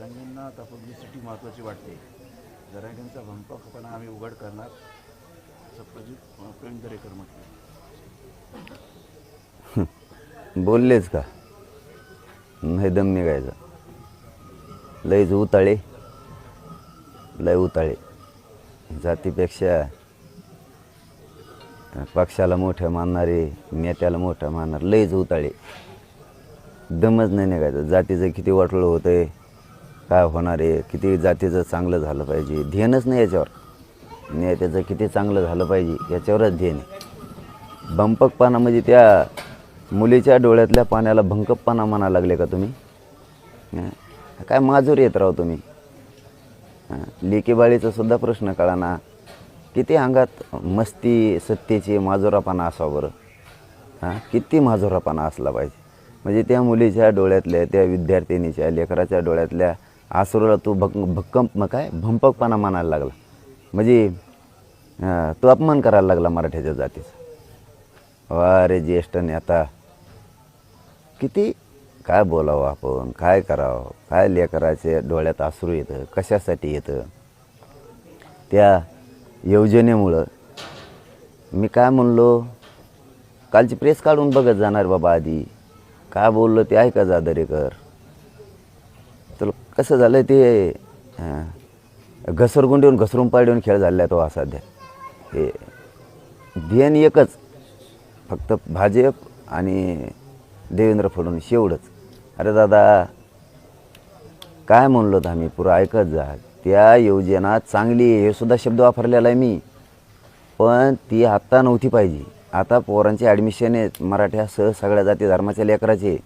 जरांगींना आता पब्लिसिटी महत्त्वाची वाटते. जरांगींचा भंपकपणा आम्ही उघड करणार. असं प्रजित प्रेम दरेकर म्हटलं. बोललेच का? नाही दम निघायचा. लयच उताळे लय उताळे. जातीपेक्षा पक्षाला मोठं मानणारे नेत्याला मोठं मानणार लयच उताळे. दमच नाही निघायचं. जातीचं किती वाटलं होतं आहे काय होणार आहे? किती जातीचं चांगलं झालं पाहिजे? ध्येनच नाही याच्यावर. नाही त्याचं किती चांगलं झालं पाहिजे याच्यावरच ध्येन आहे. बंपकपणा म्हणजे त्या मुलीच्या डोळ्यातल्या पाण्याला भंकपणा म्हणा लागले का तुम्ही? काय माजूर येत राहो तुम्ही? लेकीबाळीचा सुद्धा प्रश्न कळा ना किती अंगात मस्ती सत्तेची माजुरापणा असावं बरं? हां? किती माजुरापणा असला पाहिजे? म्हणजे त्या मुलीच्या डोळ्यातल्या त्या विद्यार्थिनीच्या लेकराच्या डोळ्यातल्या आसरूला तो भक् भक्कम मग काय? भंपकपणा मानायला लागला. म्हणजे तो अपमान करायला लागला मराठ्याच्या जातीचा. अरे रे ज्येष्ठ नेता किती काय बोलावं आपण? काय करावं? काय लेकराचे डोळ्यात आसरू येतं. कशासाठी येतं? त्या योजनेमुळं मी काय म्हणलो? कालची प्रेस काढून बघत जाणार बाबा आधी. काय बोललो ते ऐका जा दरेकर कसं झालं ते अं, घसरगुंडी येऊन घसरून पाडून खेळ झालेला आहे तो हा सध्या हे ध्येन एकच फक्त भाजप आणि देवेंद्र फडणवीस एवढंच. अरे दादा काय म्हणलो होतं आम्ही? पुरं ऐकत जा. त्या योजना चांगली आहे हे सुद्धा शब्द वापरलेला आहे मी. पण ती आत्ता नव्हती पाहिजे. आता पोरांचे ॲडमिशन आहेत. मराठ्यासह सगळ्या जाती धर्माच्या लेकराचे.